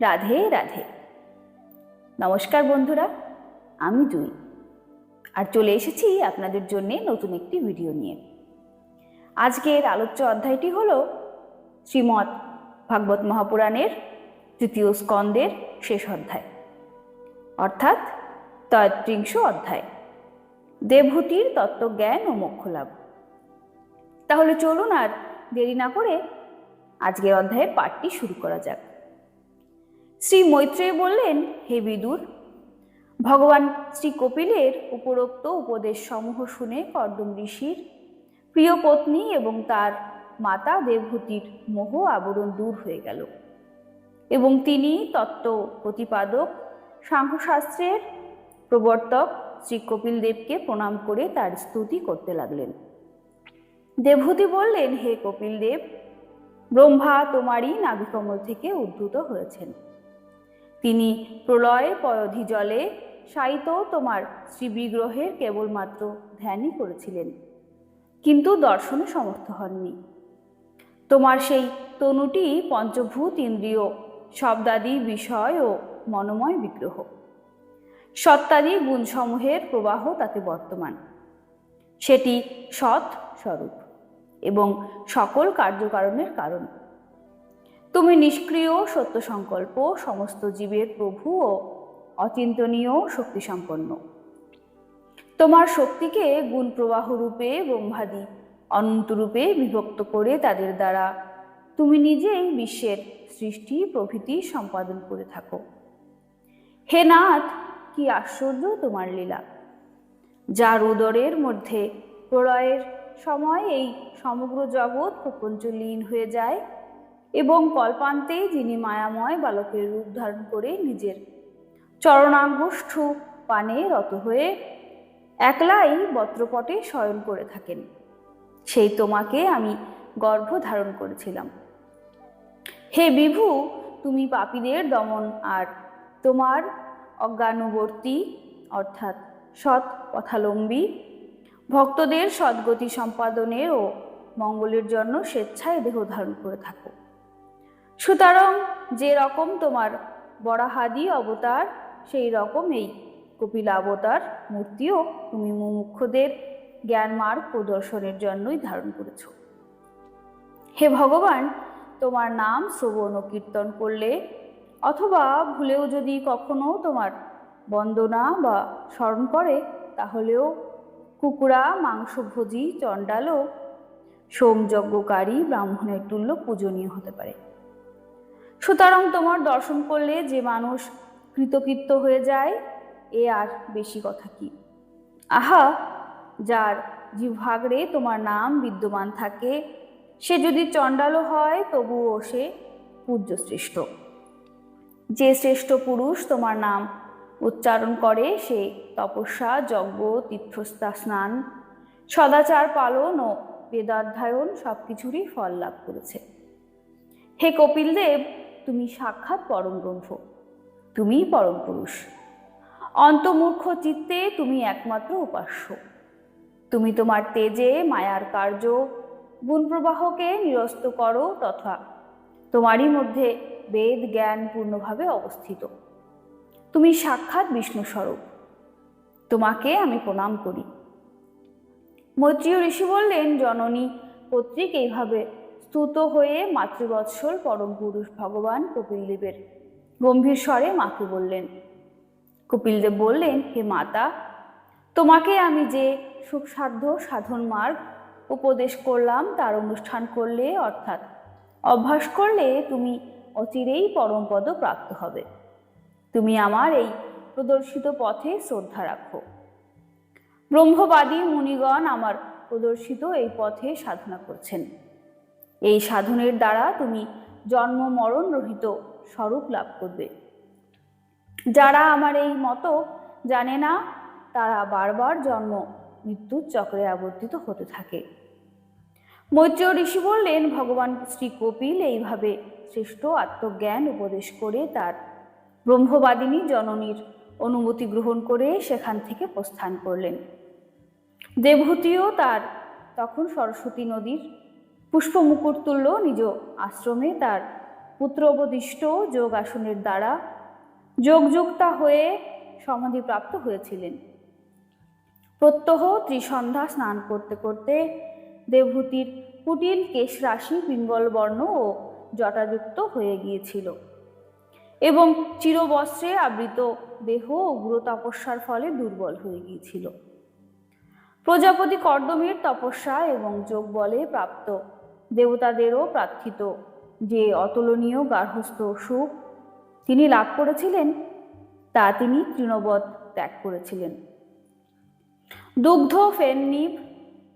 রাধে রাধে। নমস্কার বন্ধুরা, আমি জুই। আর চলে এসেছি আপনাদের জন্য নতুন একটি ভিডিও নিয়ে। আজকের আলোচ্য অধ্যায়টি হল শ্রীমৎ ভাগবত মহাপুরাণের তৃতীয় স্কন্দের শেষ অধ্যায়, অর্থাৎ তয়ত্রিংশ অধ্যায় দেবভূতির তত্ত্বজ্ঞান ও মোক্ষ লাভ তাহলে চলুন আর দেরি না করে আজকের অধ্যায়ের পাঠটি শুরু করা যাক। শ্রী মৈত্রেয় বললেন, হে বিদুর, ভগবান শ্রী কপিলের উপরোক্ত উপদেশ সমূহ শুনে কর্দম ঋষির প্রিয় পত্নী এবং তার মাতা দেবভূতির মোহ আবরণ দূর হয়ে গেল এবং তিনি তত্ত্ব প্রতিপাদক, সাংখ্যশাস্ত্রের প্রবর্তক শ্রী কপিল দেবকে প্রণাম করে তার স্তুতি করতে লাগলেন। দেবভূতি বললেন, হে কপিল দেব, ব্রহ্মা তোমারই নাভিকমল থেকে উদ্ভূত হয়েছেন। তিনি প্রলয় পয়ধি জলে সাইত তোমার শ্রীবিগ্রহের কেবলমাত্র ধ্যানই করেছিলেন। কিন্তু দর্শনে সমর্থ হননি। তোমার সেই তনুটি পঞ্চভূত ইন্দ্রিয় শব্দাদি বিষয় ও মনোময় বিগ্রহ। সত্তাদি গুণসমূহের প্রবাহ তাতে বর্তমান। সেটি সৎ স্বরূপ এবং সকল কার্যকারণের কারণ। তুমি নিষ্ক্রিয় সত্য সংকল্প সমস্ত জীবের প্রভু ও অচিন্তনীয় শক্তিসম্পন্ন। তোমার শক্তিকে গুণ প্রবাহ রূপে, ব্রহ্মাদি অনন্তরূপে বিভক্ত করে তাদের দ্বারা তুমি নিজেই বিশ্বের সৃষ্টি, প্রভৃতি সম্পাদন করে থাকো। হে নাথ, কি আশ্চর্য তোমার লীলা। যার উদরের মধ্যে প্রলয়ের সময় এই সমগ্র জগৎ প্রপঞ্চ লীন হয়ে যায় কল্পান্তে যিনি মায়াময় বালকের রূপ ধারণ করে নিজের চরণাঙ্গুষ্ঠ পানে রত হয়ে একলাই বত্রপটে শয়ন করে থাকেন। সেই তোমাকে আমি গর্ভ ধারণ করেছিলাম। হে বিভু, তুমি পাপীদের দমন আর তোমার অজ্ঞানুবর্তী অর্থাৎ সৎ পথালম্বী ভক্তদের সদ্গতি সম্পাদনের ও মঙ্গলের জন্য স্বেচ্ছায় দেহ ধারণ করে থাকো। সুতরাং যে রকম তোমার বরাহাদি অবতার, সেই রকম এই কপিলাবতার মূর্তিও তুমি মুমুক্ষদের জ্ঞান মার্গ প্রদর্শনের জন্যই ধারণ করেছ। হে ভগবান, তোমার নাম শ্রবণ ও কীর্তন করলে, অথবা ভুলেও যদি কখনো তোমার বন্দনা বা স্মরণ করে, তাহলেও কুকুরা, মাংসভোজী চণ্ডালও সোমযজ্ঞকারী, ব্রাহ্মণের তুল্য পূজনীয় হতে পারে। সুতরাং তোমার দর্শন করলে যে মানুষ কৃতকৃত্য হয়ে যায়, এ আর বেশি কথা কি? আহা, যার জিভাগরে তোমার নাম বিদ্যমান থাকে, সে যদি চণ্ডালও হয়, তবুও সে পূজ্য শ্রেষ্ঠ যে শ্রেষ্ঠ পুরুষ তোমার নাম উচ্চারণ করে, সে তপস্যা, যজ্ঞ তীর্থস্থা স্নান, সদাচার পালন ও বেদাধ্যায়ন সব কিছুরই ফল লাভ করেছে। হে কপিল দেব তুমি সাক্ষাৎ পরম ব্রহ্ম। তুমিই পরম পুরুষ। অন্তমূর্খ চিত্তে তুমি একমাত্র উপাস্য। তুমি তোমার তেজে মায়ার কার্য, গুণপ্রবাহকে নিরস্ত করো তথা তোমারই মধ্যে বেদ জ্ঞান পূর্ণভাবে অবস্থিত। তুমি সাক্ষাৎ বিষ্ণুস্বরূপ তোমাকে আমি প্রণাম করি। মৈত্রীয় ঋষি বললেন, জননী কর্তৃক এইভাবে স্তুত হয়ে মাতৃবৎসল পরম পুরুষ ভগবান কপিলদেবের গম্ভীর স্বরে মাকে বললেন, কপিলদেব বললেন, হে মাতা, তোমাকে আমি যে সুখসাধ্য সাধন মার্গ উপদেশ করলাম, তার অনুষ্ঠান করলে অর্থাৎ অভ্যাস করলে তুমি অচিরেই পরমপদ প্রাপ্ত হবে। তুমি আমার এই প্রদর্শিত পথে শ্রদ্ধা রাখো। ব্রহ্মবাদী মুনিগণ আমার প্রদর্শিত এই পথে সাধনা করছেন। এই সাধনের দ্বারা তুমি জন্ম মরণ রহিত স্বরূপ লাভ করবে। যারা আমার এই মতো জানে না, তারা বারবার জন্ম মৃত্যুর চক্রে আবর্তিত হতে থাকে। মৈত্রেয় ঋষি বললেন, ভগবান শ্রী কপিল এইভাবে শ্রেষ্ঠ আত্মজ্ঞান উপদেশ করে তার ব্রহ্মবাদিনী জননীর অনুমতি গ্রহণ করে সেখান থেকে প্রস্থান করলেন। দেবহূতিও তার তখন সরস্বতী নদীর পুষ্পমুকুট তুল্য নিজ আশ্রমে তার পুত্রোপদিষ্ট যোগ আসনের দ্বারা যোগযুক্তা হয়ে সমাধিপ্রাপ্ত হয়েছিলেন। প্রত্যহ ত্রিসন্ধ্যা স্নান করতে করতে দেবভূতির কুটিল কেশরাশি পিঙ্গল বর্ণ ও জটাযুক্ত হয়ে গিয়েছিল এবং চিরবস্ত্রে আবৃত দেহ উগ্র তপস্যার ফলে দুর্বল হয়ে গিয়েছিল। প্রজাপতি কর্দমের তপস্যা এবং যোগ বলে প্রাপ্ত দেবতাদেরও প্রার্থিত যে অতুলনীয় গার্হস্থ সুখ তিনি লাভ করেছিলেন, তা তিনি তৃণবৎ ত্যাগ করেছিলেন। দুগ্ধ, ফেননিভ,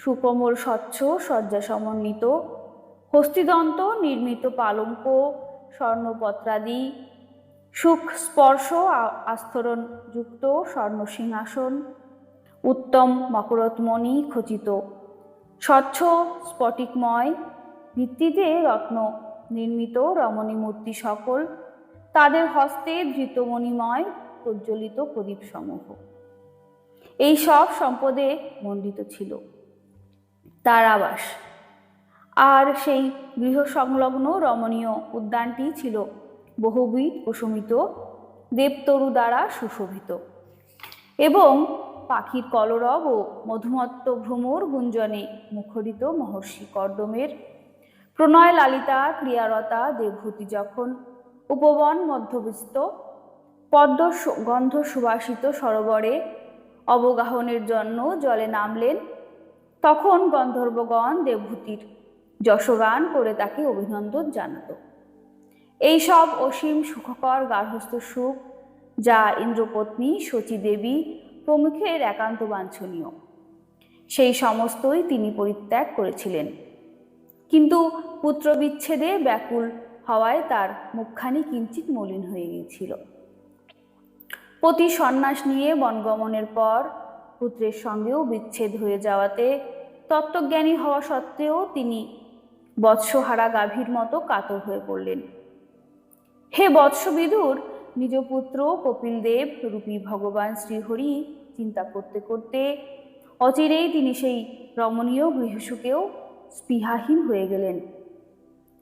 সুকোমল, স্বচ্ছ, শয্যা সমন্বিত, হস্তিদন্ত, নির্মিত পালঙ্ক, স্বর্ণপত্রাদি, সুখ স্পর্শ আস্তরণযুক্ত স্বর্ণ সিংহাসন, উত্তম মকরতমণি খচিত, স্বচ্ছ, স্ফটিকময় ভিত্তিতে রত্ন নির্মিত রমণী মূর্তি সকল। তাদের হস্তে ধৃতমণিময় প্রজ্বলিত প্রদীপ সমূহ এই সব সম্পদে মণ্ডিত ছিল। তার আবাস। আর সেই গৃহ সংলগ্ন রমণীয় উদ্যানটি ছিল বহুবিধ কুসুমিত দেবতরু দ্বারা সুশোভিত এবং পাখির কলরব ও মধুমত্ত ভ্রমর গুঞ্জনে মুখরিত মহর্ষি কর্দমের প্রণয় লালিতা ক্রিয়ারতা দেবভূতি যখন। উপবন মধ্যবিস্ত পদ্ম গন্ধ সুবাসিত সরোবরে অবগাহনের জন্য জলে নামলেন। তখন গন্ধর্বগণ দেবভূতির যশগান করে তাকে অভিনন্দন জানাত। এই সব অসীম সুখকর গার্হস্থ সুখ যা ইন্দ্রপত্নী শচী দেবী প্রমুখের একান্ত বাঞ্ছনীয়। সেই সমস্তই তিনি পরিত্যাগ করেছিলেন। কিন্তু পুত্রবিচ্ছেদে ব্যাকুল হওয়ায় তার মুখখানি কিঞ্চিত মলিন হয়ে গিয়েছিল। পতি সন্ন্যাস নিয়ে বনগমনের পর পুত্রের সঙ্গেও বিচ্ছেদ হয়ে যাওয়াতে তত্ত্বজ্ঞানী হওয়া সত্ত্বেও তিনি বৎসহারা গাভীর মতো কাতর হয়ে পড়লেন। হে বৎসবিদুর, নিজ পুত্র কপিল দেব রূপী ভগবান শ্রীহরি চিন্তা করতে করতে অচিরেই তিনি সেই রমণীয় গৃহসুখেও স্পৃহাহীন হয়ে গেলেন।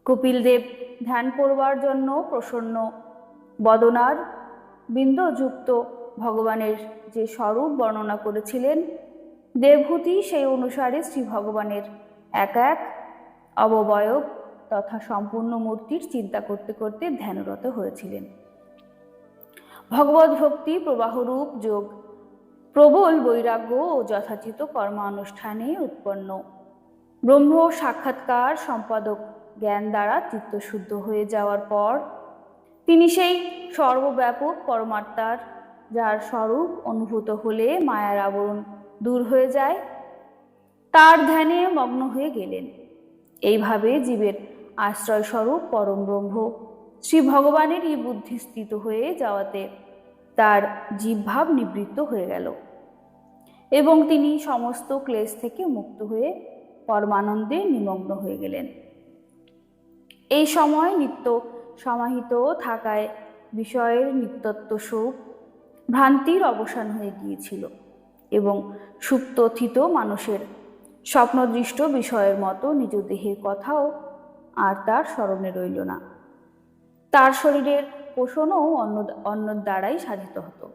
কপিল দেব ধ্যান করবার জন্য প্রসন্ন। বদনার বিন্দযুক্ত ভগবানের যে স্বরূপ বর্ণনা করেছিলেন দেবভূতি সেই অনুসারে শ্রী ভগবানের এক এক অববয়ব তথা সম্পূর্ণ মূর্তির চিন্তা করতে করতে ধ্যানরত হয়েছিলেন। ভগবত ভক্তি প্রবাহরূপ যোগ প্রবল বৈরাগ্য ও যথাচিত কর্মানুষ্ঠানে উৎপন্ন। ব্রহ্ম সাক্ষাৎকার সম্পাদক জ্ঞান দ্বারা চিত্তশুদ্ধ হয়ে যাওয়ার পর, তিনি সেই সর্বব্যাপক পরমাত্মার, যার স্বরূপ অনুভূত হলে মায়ার আবরণ দূর হয়ে যায়, তার ধ্যানে মগ্ন হয়ে গেলেন। এইভাবে জীবের আশ্রয় স্বরূপ পরম ব্রহ্ম শ্রী ভগবানেরই বুদ্ধি স্থিত হয়ে যাওয়াতে তার জীবভাব নিবৃত্ত হয়ে গেল এবং তিনি সমস্ত ক্লেশ থেকে মুক্ত হয়ে পরমানন্দে নিমগ্ন হয়ে গেলেন। এই সময় নিত্য সমাহিত থাকায় বিষয়ের নিত্যত্ব সুখ ভ্রান্তির অবসান হয়ে গিয়েছিল এবং সুপ্তথিত মানুষের স্বপ্নদৃষ্ট বিষয়ের মতো নিজ দেহের কথাও আর তার স্মরণে রইল না। তার শরীরের পোষণও অন্য, অন্যর দ্বারাই সাধিত হতো।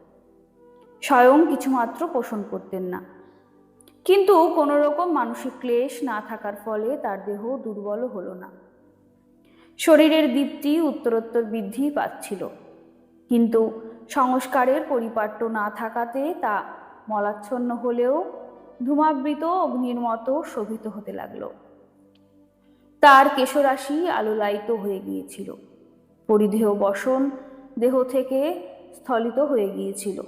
স্বয়ং কিছুমাত্র পোষণ করতেন না। কিন্তু কোনো রকম মানসিক ক্লেশ না থাকার ফলে তার দেহ দুর্বল হলো না। শরীরের দীপ্তি, উত্তরোত্তর বৃদ্ধি পাচ্ছিল। কিন্তু সংস্কারের পরিপাট্য না থাকাতে তা মলাচ্ছন্ন হলেও ধূমাবৃত অগ্নির মতো শোভিত হতে লাগল। তার কেশরাশি আলোলায়িত হয়ে গিয়েছিল। পরিধেয় বসন দেহ থেকে স্থলিত হয়ে গিয়েছিল।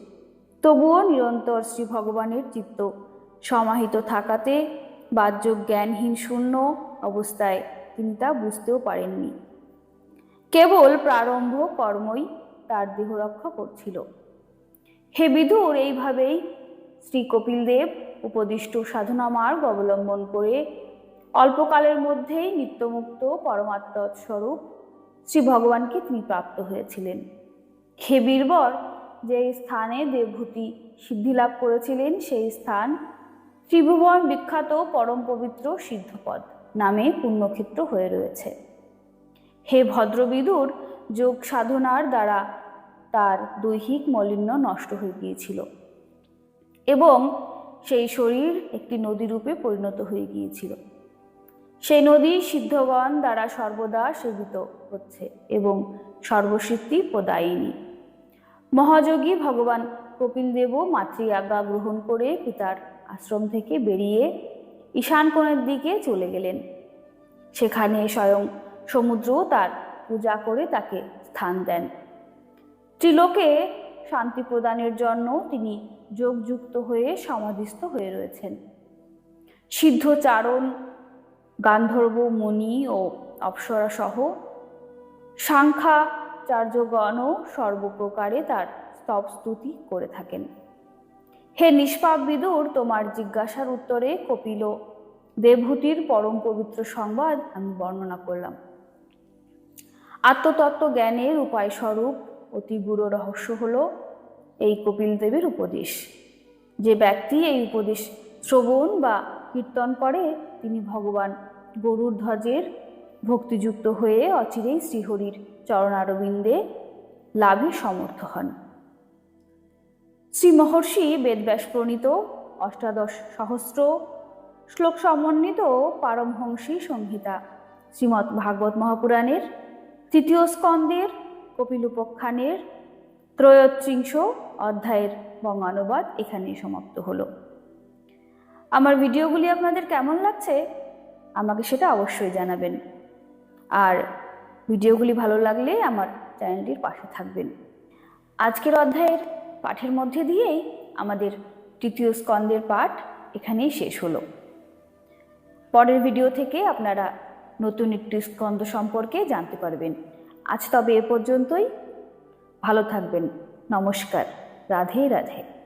তবুও নিরন্তর শ্রী ভগবানের চিত্ত সমাহিত থাকাতে বাহ্য জ্ঞানহীন শূন্য অবস্থায় তিনি তা বুঝতেও পারেননি। কেবল প্রারম্ভ কর্মই তার দেহ রক্ষা করছিল। হে বিদুর, এইভাবেই শ্রী কপিল দেব উপদিষ্ট সাধনা মার্গ অবলম্বন করে অল্পকালের মধ্যেই নিত্যমুক্ত পরমাত্মা স্বরূপ শ্রী ভগবানকে তিনি প্রাপ্ত হয়েছিলেন। হে বীরবর যে স্থানে দেবভূতি সিদ্ধি লাভ করেছিলেন, সেই স্থান ত্রিভুবন বিখ্যাত পরম পবিত্র সিদ্ধপদ নামে পুণ্যক্ষেত্র হয়ে রয়েছে। হে ভদ্রবিদুর, যোগ সাধনার দ্বারা তার দৈহিক মলিন্য নষ্ট হয়ে গিয়েছিল এবং সেই শরীর একটি নদীরূপে পরিণত হয়ে গিয়েছিল। সেই নদী সিদ্ধগণ দ্বারা সর্বদা সেবিত হচ্ছে এবং সর্বসিদ্ধি প্রদায়িনী। মহাযোগী ভগবান কপিল দেবও মাতৃ আজ্ঞা গ্রহণ করে পিতার আশ্রম থেকে বেরিয়ে ঈশান কোণের দিকে চলে গেলেন। সেখানে স্বয়ং সমুদ্রও তার পূজা করে তাকে স্থান দেন। ত্রিলোকে শান্তি প্রদানের জন্য তিনি যোগযুক্ত হয়ে সমাধিস্থ হয়ে রয়েছেন। সিদ্ধচারণ গান্ধর্ব, মুনি ও অপ্সরা সহ সাংখ্যাচার্যগণও সর্বপ্রকারে তার স্তব স্তুতি করে থাকেন। হে নিষ্পাপ বিদুর, তোমার জিজ্ঞাসার উত্তরে কপিল দেবভূতির পরম পবিত্র সংবাদ আমি বর্ণনা করলাম। আত্মতত্ত্ব জ্ঞানের উপায় স্বরূপ অতি গুরু রহস্য হল এই কপিল দেবের উপদেশ। যে ব্যক্তি এই উপদেশ শ্রবণ বা কীর্তন করে, তিনি ভগবান গরুর ধ্বজের ভক্তিযুক্ত হয়ে অচিরেই শ্রীহরির চরণারবিন্দে লাভে সমর্থ হন। শ্রী মহর্ষি বেদব্যাস প্রণীত অষ্টাদশ সহস্র শ্লোক সমন্বিত পারমহংসী সংহিতা, শ্রীমৎ ভাগবত মহাপুরাণের তৃতীয় স্কন্দের কপিলুপখ্যানের ত্রয়োত্রিংশ অধ্যায়ের বঙ্গানুবাদ এখানেই সমাপ্ত হলো। আমার ভিডিওগুলি আপনাদের কেমন লাগছে আমাকে সেটা অবশ্যই জানাবেন। আর ভিডিওগুলি ভালো লাগলে আমার চ্যানেলটির পাশে থাকবেন। আজকের অধ্যায়ের পাঠের মধ্যে দিয়েই আমাদের তৃতীয় স্কন্দের পাঠ এখানেই শেষ হলো। পরের ভিডিও থেকে আপনারা নতুন একটি স্কন্দ সম্পর্কে জানতে পারবেন। আজ তবে এ পর্যন্তই। ভালো থাকবেন। নমস্কার। রাধে রাধে।